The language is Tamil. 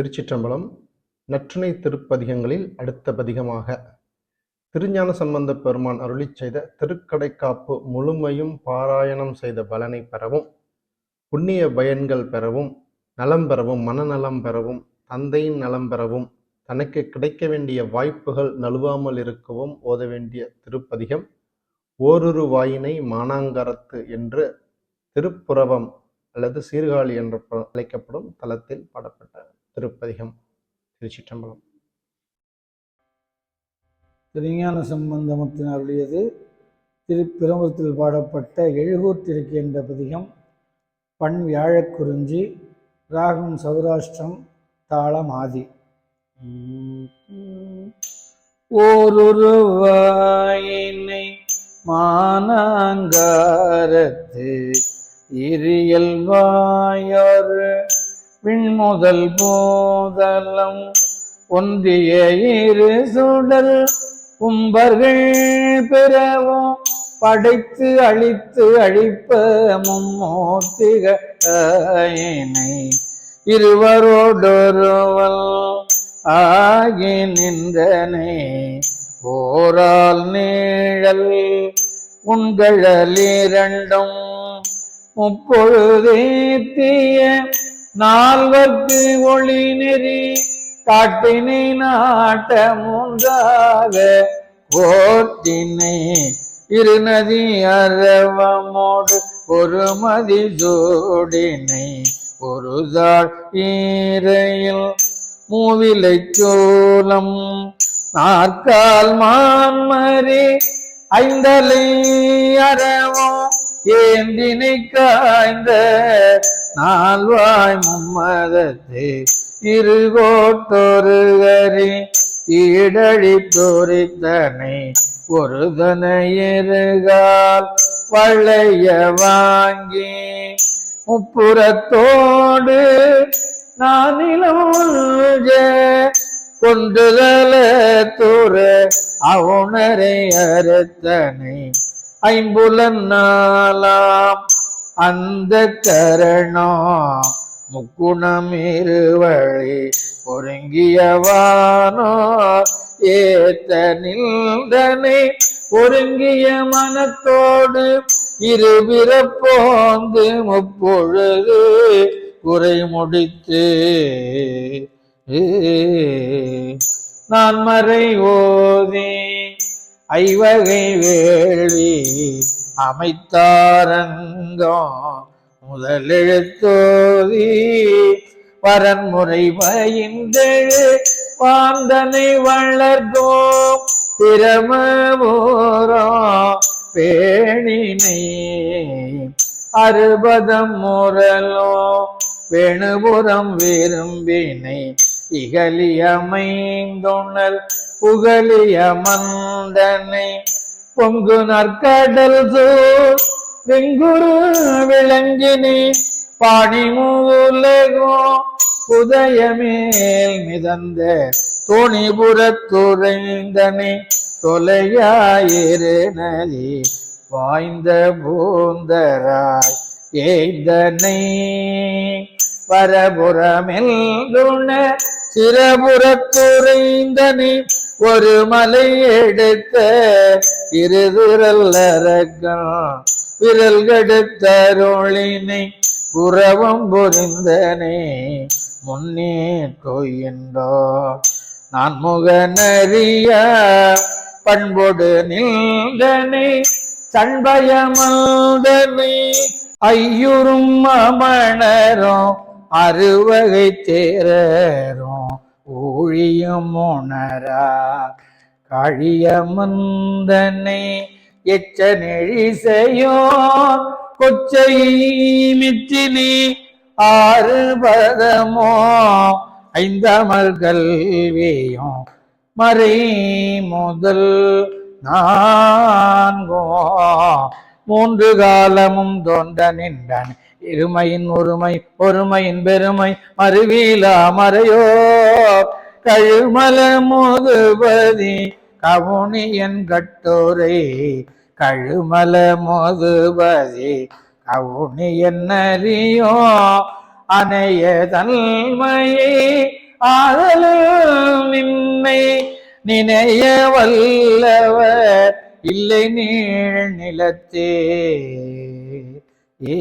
திருச்சிற்றம்பலம் நற்றுணை திருப்பதிகங்களில் அடுத்த பதிகமாக. திருஞான சம்பந்தப் பெருமான் அருளிச் செய்த திருக்கடைக்காப்பு முழுமையும் பாராயணம் செய்த பலனை பெறவும் புண்ணிய பயன்கள் பெறவும் நலம் பெறவும் மனநலம் பெறவும் தந்தையின் நலம் பெறவும் தனக்கு கிடைக்க வேண்டிய வாய்ப்புகள் நழுவாமல் இருக்கவும் ஓத வேண்டிய திருப்பதிகம் ஓரொரு வாயினை மானாங்கரத்து என்று திருப்புறவம் அல்லது சீர்காழி என்று அழைக்கப்படும் தலத்தில் பாடப்பட்ட திருப்பதிகம் திருச்சிற்றம்பலம். திருஞான சம்பந்தமத்தின் அருளியது திருப்பிரமத்தில் பாடப்பட்ட எழுகூர் திருக்கி என்ற பதிகம் பண் வியாழக் குறிஞ்சி ராகம் சௌராஷ்டிரம் தாளம் ஆதி. ஓருருவாயினை மானாங்காரத்து இரியல் வாயொரு விண்முதல் போதலம் ஒன்றிய இரு சுடல் கும்பர்கள் பெறவும் படைத்து அழித்து அழிப்ப மும்மூர்த்திகளை இருவரோடொருவல் ஆகி நின்றனே. ஓரால் நீழல் உங்களிரண்டும் முப்பொழுதே தீய நால்வர்க்கு ஒளி நெறி காட்டினை நாட்ட மூன்றாக கோட்டினை இருநதி அரவமோடு ஒரு மதி ஜோடினை ஒரு தாழ் ஈரையில் மூவிலை சோளம் நாற்கால் மான்மரி ஐந்தலை அறவோ ஏந்தினை காய்ந்த நால்வாய் மும்மதத்தே இருகோட்டொருகரி ஈடழி தோரித்தனை ஒரு தனையிருகால் வளைய வாங்கி முப்புறத்தோடு நானிலோஜ கொண்டுதல தூர அவுணரை அறுத்தனை ஐம்புலன் நாளாம் அந்த கரணா முக்குணமிருவழி ஒருங்கியவானோ ஏத்த நின்றனை ஒருங்கிய மனத்தோடு இருபிறப்போந்து முப்பொழுது குறை முடித்து நான் மறை ஓதி ஐவகை வேள்வி அமைத்தாரங்கம் முதலெழுத்தோதி வரன்முறை பயின்றெழு வாந்தனை வளர்த்தோம் பிரமபோரோ பேணினை அறுபதம் முரலோ. வேணுபுறம் விரும்பினை இகலியமைந்துணர் புகழியமந்தனை பொங்கு நற்கடல் சூழ் வெங்குரு விளங்கினி பாணிமூலகோ உதயமேல் மிதந்த தோணிபுரத்துறைந்தனை தொலையாயிரு நதி வாய்ந்த பூந்தராய் ஏய்ந்தனை. வரபுறமெல்லுண சிறபுறத்துறைந்தனை ஒரு மலை எடுத்த இருவிரல் அரக்கம் விரல் கெடுத்தருளினை புறவம் புரிந்தனே. முன்னே கொய்யண்டோ நான் முகநறிய பண்பொடு நின்றனை. சண்பயமல்தனை ஐயுறும் அமணரும் அறுவகை தேரரும் ஊழியும் உணரா கழியமந்தனை எச்ச நெழிசையோ கொச்சை ஆறு பதமோ ஐந்தமல் கல்வியும் மறை முதல் நான்கோ. மூன்று காலமும் தோண்ட நின்றன் இருமையின் ஒருமை ஒருமையின் பெருமை மறுவீலா மறையோ கழுமல முதுபதி கவுனியன் கட்டோரை கழுமல மோதுபதி கவுனியன் அறியோ அணைய தன்மையை ஆதலும் நின்னை நினைய வல்லவர் இல்லை நீள் நிலத்தே. ஏ